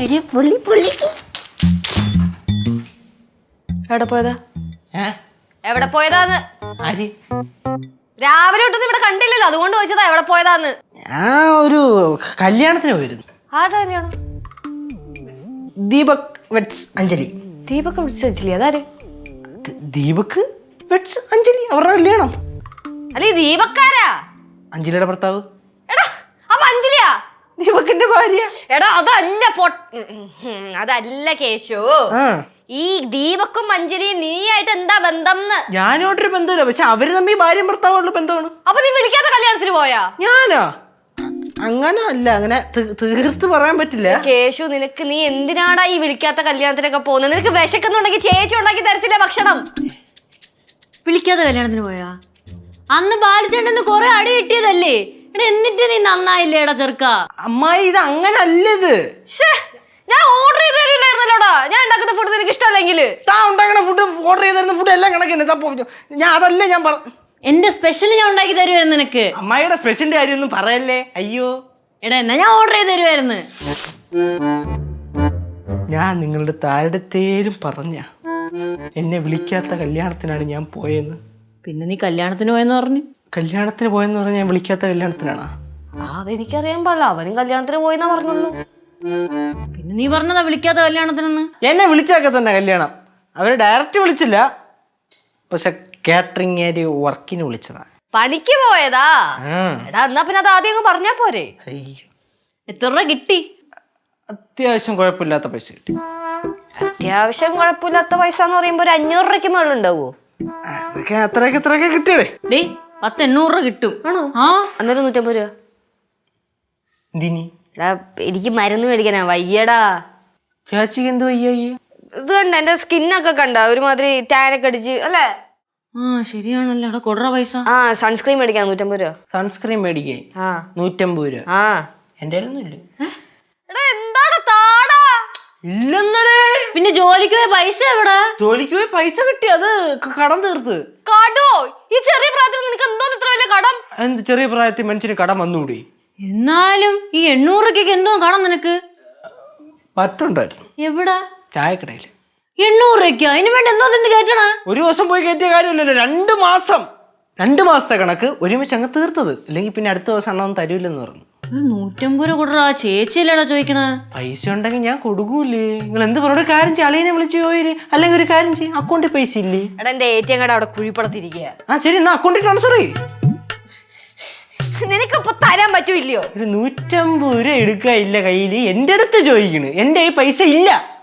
ഒരു പുള്ളി പുള്ളി. എവിടെ പോയതാ? എവിടെ പോയതാന്ന്? ആര്? രാവിലെ തൊട്ടൊന്നും ഇവിടെ കണ്ടില്ലല്ലോ. അതുകൊണ്ട് ചോദിച്ചതാ എവിടെ പോയതാന്ന്. ഞാൻ ഒരു കല്യാണത്തിന് പോയിരുന്നു. ആരുടെ കല്യാണം? ദീപക് വെറ്റ്സ് അഞ്ജലി. ദീപക് വെഡ്സ് അഞ്ജലി. അതാര്? ദീപക് വെറ്റ്സ് അഞ്ജലി. അവരുടെ കല്യാണം. അല്ലെ ദീപക്കാരാ? അഞ്ജലിയുടെ ഭർത്താവ്. ദീപകിന്റെ ഭാര്യ. എടാ അതല്ല പൊ അതല്ല കേശു. ആ. ഈ ദീപക്കും മഞ്ജലിയും നീയായിട്ട് എന്താ ബന്ധം ഞാനോട്ടൊരു ബന്ധമില്ല പക്ഷെ അവർ തമ്മിൽ ഭാര്യ ഭർത്താവുള്ള ബന്ധമാണ്. അപ്പൊ നീ വിളിക്കാത്ത കല്യാണത്തിന് പോയാ? ഞാനോ? അങ്ങനെ അല്ല അങ്ങനെ തീർത്ത് പറയാൻ പറ്റില്ല. കേശു നിനക്ക് നീ എന്തിനാടാ ഈ വിളിക്കാത്ത കല്യാണത്തിനൊക്കെ പോകുന്നത് നിനക്ക് വിശക്കുന്നുണ്ടെങ്കിൽ ചേച്ചി ഉണ്ടാക്കി തരത്തില്ല ഭക്ഷണം. വിളിക്കാത്ത കല്യാണത്തിന് പോയാ? അന്ന് ബാലിച്ചേട്ടന് കൊറേ അടി കിട്ടിയതല്ലേ? എന്നിട്ട് നീ നന്നായില്ലേടാ ചെറുക്ക? അമ്മായി ഇത് അങ്ങനെ അല്ല ഇത് ഞാൻ ഓർഡർ ചെയ്ത് തരില്ലായിരുന്നല്ലോടാ ഞാൻ ഉണ്ടാക്കുന്ന ഫുഡ് നിനക്ക് ഇഷ്ടമല്ലെങ്കിൽ താ ഉണ്ടാക്കുന്ന ഫുഡ് ഓർഡർ ചെയ്തിരുന്ന ഫുഡ് എല്ലാം കണക്കുണ്ട് ഞാൻ അതല്ലേ ഞാൻ പറ എന്റെ സ്പെഷ്യൽ ഞാൻ ഉണ്ടാക്കി തരുമായിരുന്നു നിനക്ക്. അമ്മായിയുടെ സ്പെഷ്യലിന്റെ കാര്യമൊന്നും പറയല്ലേ? അയ്യോ. എടാ എന്നാ ഞാൻ ഓർഡർ ചെയ്ത് തരുമായിരുന്നു ഞാൻ നിങ്ങളുടെ താരടത്തേരും പറഞ്ഞ. എന്നെ വിളിക്കാത്ത കല്യാണത്തിനാണ് ഞാൻ പോയെന്ന്. പിന്നെ നീ കല്യാണത്തിന് പോയെന്ന് പറഞ്ഞു. കല്യാണത്തിന് പോയെന്ന് പറഞ്ഞാൽ ഞാൻ വിളിക്കാത്ത കല്യാണത്തിനാണോ? അതെനിക്കറിയാൻ പാടില്ല. അവനും കല്യാണത്തിന് പോയെന്നാ പറഞ്ഞുള്ളൂ. പിന്നെ നീ പറഞ്ഞതാ വിളിക്കാത്ത കല്യാണത്തിനെന്ന്? എന്നെ വിളിച്ചൊക്കെ തന്നെ കല്യാണം. അവർ ഡയറക്റ്റ് വിളിച്ചില്ല. പക്ഷെ കാറ്ററിംഗ് ഏരിയ വർക്കിന് വിളിച്ചതാ. പണിക്ക് പോയതാ. എടാ എന്നാ പിന്നെ അത് ആദ്യം അങ്ങ് പറഞ്ഞാ പോരെ. അയ്യോ. എത്ര രൂപ കിട്ടി? അത്യാവശ്യം കുഴപ്പമില്ലാത്ത പൈസ കിട്ടി. അത്യാവശ്യം കുഴപ്പമില്ലാത്ത പൈസ എന്ന് പറയുമ്പോ ഒരു അഞ്ഞൂറ് രൂപയ്ക്ക് മേളുണ്ടാവോ അതൊക്കെ അത്രയൊക്കെ ഇത്രയൊക്കെ കിട്ടിയടേ. ഡേ പത്ത് എണ്ണൂറ് രൂപ കിട്ടും. ആണോ? ആ. അന്നൊരു നൂറ്റമ്പത് രൂപ. ദിനി എടാ എനിക്ക് മരുന്ന് മേടിക്കാനാ വയ്യടാ. ചേച്ചിക്ക് എന്ത് വയ്യായി? ഇത് കണ്ട എന്റെ സ്കിന്നൊക്കെ കണ്ട? ഒരുമാതിരി ടാനൊക്കെ അടിച്ച് അല്ലേ? ആ ശരിയാണല്ലോ. എടാ കൊടുറ പൈസ. ആ സൺസ്ക്രീൻ മേടിക്കാൻ നൂറ്റമ്പത് രൂപ. സൺസ്ക്രീൻ മേടിക്കേ? ആ. നൂറ്റമ്പത് രൂപ. ആ. എന്റെ ഇല്ല. എടാ എന്താണ് താടാ? ഇല്ലെന്നടേ. പിന്നെ ജോലിക്ക് പോയ പൈസ എവിടെ? ജോലിക്ക് പോയി പൈസ കിട്ടി അത് ക- കടം തീർത്ത്. കടോ ഈ ചെറിയ പ്രായത്തിൽ നിനക്ക് എന്തോ ഇത്ര വലിയ കടം എന്ത് ചെറിയ പ്രായത്തിൽ മനുഷ്യന് കടം വന്നുകൂടി? എന്നാലും ഈ എണ്ണൂറ് രൂപയ്ക്ക് എന്തോ കാണാം നിനക്ക്. പറ്റുണ്ടായിരുന്നു. എവിടെ? ചായക്കടയിൽ എണ്ണൂറ് രൂപയ്ക്ക് അതിന് വേണ്ടി എന്തോ എന്ത് കയറ്റണ? ഒരു ദിവസം പോയി കയറ്റിയ കാര്യമില്ലല്ലോ. രണ്ട് മാസം. രണ്ട് മാസത്തെ കണക്ക് ഒരുമിച്ച് അങ്ങ് തീർത്തത്. അല്ലെങ്കിൽ പിന്നെ അടുത്ത ദിവസം അണ്ണൊന്നും തരൂലെന്ന് പറഞ്ഞു. ഒരു നൂറ്റമ്പത് രൂപ കൊടുറാ ചേച്ചിയല്ലേടാ ചോദിക്കണ. പൈസ ഉണ്ടെങ്കിൽ ഞാൻ കൊടുക്കൂലേ നിങ്ങൾ എന്ത് പറഞ്ഞ ഒരു കാര്യം ചെയ്യും. അളിയനെ വിളിച്ച് പോയി അല്ലെങ്കിൽ ഒരു കാര്യം ചെയ്യും. അക്കൗണ്ടിൽ പൈസ ഇല്ലേ? എടാ എന്റെ ഏറ്റവും ടി അവിടെ കുഴിപ്പടത്തിരിക്കുക ആ ശരി എന്നാ അക്കൗണ്ടിൽ ട്രാൻസ്ഫർ ചെയ്യ്. നിനക്കിപ്പൊ തരാൻ പറ്റൂല്ലയോ? ഒരു നൂറ്റമ്പത് രൂപ എടുക്കാൻ ഇല്ല കയ്യിൽ എന്റെ അടുത്ത് ചോദിക്കണ്. എന്റെ ഈ പൈസ ഇല്ല.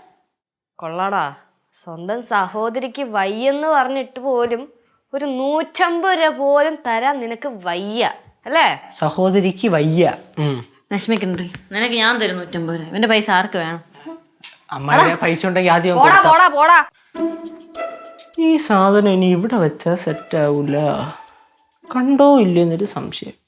കൊള്ളാടാ. സ്വന്തം സഹോദരിക്ക് വയ്യെന്ന് പറഞ്ഞിട്ട് പോലും ഒരു നൂറ്റമ്പത് രൂപ പോലും തരാൻ നിനക്ക് വയ്യ. അല്ലേ? സഹോദരിക്ക് വയ്യ. ഉം. വിഷമിക്കണ്ടേ നിനക്ക് ഞാൻ തരും നൂറ്റമ്പത് രൂപ. ഇവന്റെ പൈസ ആർക്ക് വേണം? അമ്മയുടെ പൈസ ഉണ്ടെങ്കിൽ ആദ്യം പോടാ കൊടുത്താ. പോടാ പോടാ. ഈ സാധനം ഇനി ഇവിടെ വെച്ചാൽ സെറ്റ് ആവൂല. കണ്ടോ ഇല്ലെന്നൊരു സംശയം.